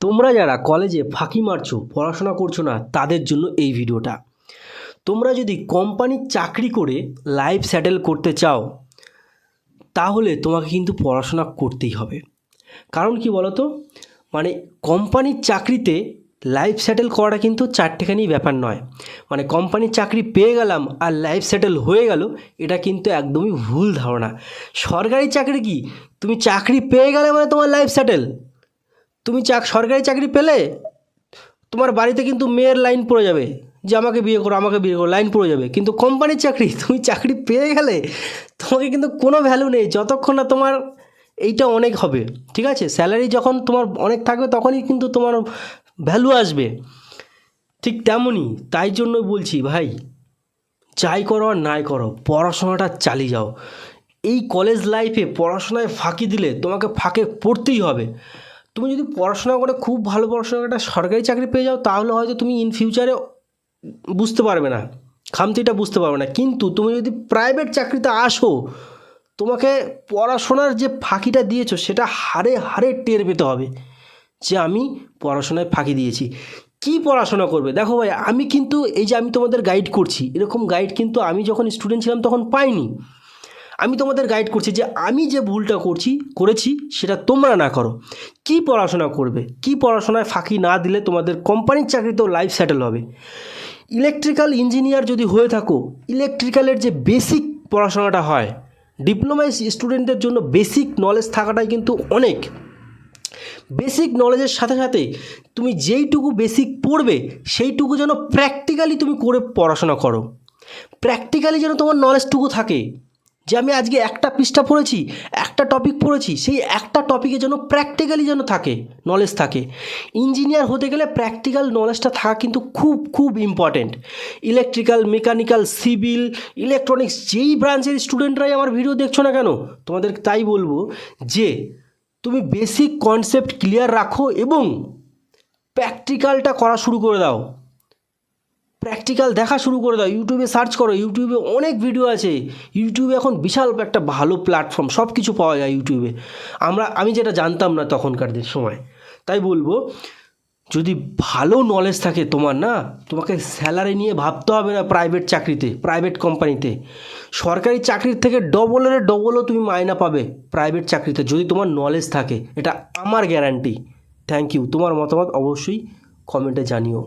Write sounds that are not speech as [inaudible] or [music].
তোমরা যারা কলেজে ফাঁকি মারছো, পড়াশোনা করছ না, তাদের জন্য এই ভিডিওটা। তোমরা যদি কোম্পানির চাকরি করে লাইফ স্যাটেল করতে চাও, তাহলে তোমাকে কিন্তু পড়াশোনা করতেই হবে। কারণ কি বলো তো মানে কোম্পানির চাকরিতে লাইফ সেটেল করাটা কিন্তু চারটেখানি ব্যাপার নয়। মানে কোম্পানির চাকরি পেয়ে গেলাম আর লাইফ সেটেল হয়ে গেল, এটা কিন্তু একদমই ভুল ধারণা। সরকারি চাকরি কি? তুমি চাকরি পেয়ে গেলে মানে তোমার লাইফ সেটেল তুমি চাক, সরকারি চাকরি পেলে তোমার বাড়িতে কিন্তু মেয়ের লাইন পড়ে যাবে যে আমাকে বিয়ে করো, আমাকে বিয়ে করো, লাইন পড়ে যাবে। কিন্তু কোম্পানির চাকরি, [laughs] তুমি চাকরি পেয়ে গেলে তোমাকে কিন্তু কোনো ভ্যালু নেই, যতক্ষণ না তোমার এইটা অনেক হবে, ঠিক আছে? স্যালারি যখন তোমার অনেক থাকবে তখনই কিন্তু তোমার ভ্যালু আসবে। ঠিক তেমনই, তাই জন্য বলছি ভাই, যাই করো আর নাই করো, পড়াশোনাটা চালিয়ে যাও। এই কলেজ লাইফে পড়াশোনায় ফাঁকি দিলে তোমাকে ফাঁকে পড়তেই হবে। তুমি যদি পড়াশোনা করে খুব ভালো পড়াশোনা করে একটা সরকারি চাকরি পেয়ে যাও, তাহলে হয়তো তুমি ইন ফিউচারে বুঝতে পারবে না। খামতিটা বুঝতে পারবে না। কিন্তু তুমি যদি প্রাইভেট চাকরিতে আসো, তোমাকে পড়াশোনার যে ফাঁকিটা দিয়েছ, সেটা হারে হারে টের পেতে হবে যে আমি পড়াশোনায় ফাঁকি দিয়েছি। কি পড়াশোনা করবে? দেখো ভাই, আমি কিন্তু এই যে আমি তোমাদের গাইড করছি, এরকম গাইড কিন্তু আমি যখন স্টুডেন্ট ছিলাম তখন পাইনি। আমি তোমাদের গাইড করছি যে আমি যে ভুলটা করছি, করেছি, সেটা তোমরা না করো। কি পড়াশোনা করবে? কি পড়াশোনায় ফাঁকি না দিলে তোমাদের কোম্পানির চাকরিতেও লাইফ সেটেল হবে? ইলেকট্রিক্যাল ইঞ্জিনিয়ার যদি হয়ে থাকো ইলেকট্রিক্যালের যে বেসিক পড়াশোনাটা হয় ডিপ্লোমা স্টুডেন্টদের জন্য বেসিক নলেজ থাকাটাই কিন্তু অনেক। বেসিক নলেজের সাথে সাথে তুমি যেইটুকু বেসিক পড়বে, সেইটুকু যেন প্র্যাকটিক্যালি তুমি করে পড়াশোনা করো। প্র্যাকটিক্যালি যেন তোমার নলেজটুকু থাকে। যে আমি আজকে একটা পৃষ্ঠা পড়েছি, একটা টপিক পড়েছি, সেই একটা টপিকে যেন প্র্যাকটিক্যালি যেন থাকে নলেজ থাকে। ইঞ্জিনিয়ার হতে গেলে প্র্যাকটিক্যাল নলেজটা থাকা কিন্তু খুব খুব important electrical mechanical civil electronics যেই ব্রাঞ্চের স্টুডেন্টরাই আমার ভিডিও দেখছ না কেন, তোমাদের তাই বলব যে, তুমি বেসিক কনসেপ্ট ক্লিয়ার রাখো এবং প্র্যাকটিক্যালটা করা শুরু করে দাও। প্র্যাকটিক্যাল দেখা শুরু করে দাও। ইউটিউবে সার্চ করো। ইউটিউবে অনেক ভিডিও আছে। ইউটিউবে এখন বিশাল একটা ভালো প্ল্যাটফর্ম সব কিছু পাওয়া যায় ইউটিউবে আমরা, আমি যেটা জানতাম না তখনকার দিন সময়। তাই বলব, যদি ভালো নলেজ থাকে তোমার না, তোমাকে স্যালারি নিয়ে ভাবতে হবে না প্রাইভেট চাকরিতে প্রাইভেট কোম্পানিতে সরকারি চাকরির থেকে ডবলের ডবলও তুমি মায়না পাবে প্রাইভেট চাকরিতে, যদি তোমার নলেজ থাকে। এটা আমার গ্যারান্টি থ্যাংক ইউ তোমার মতামত অবশ্যই কমেন্টে জানিও।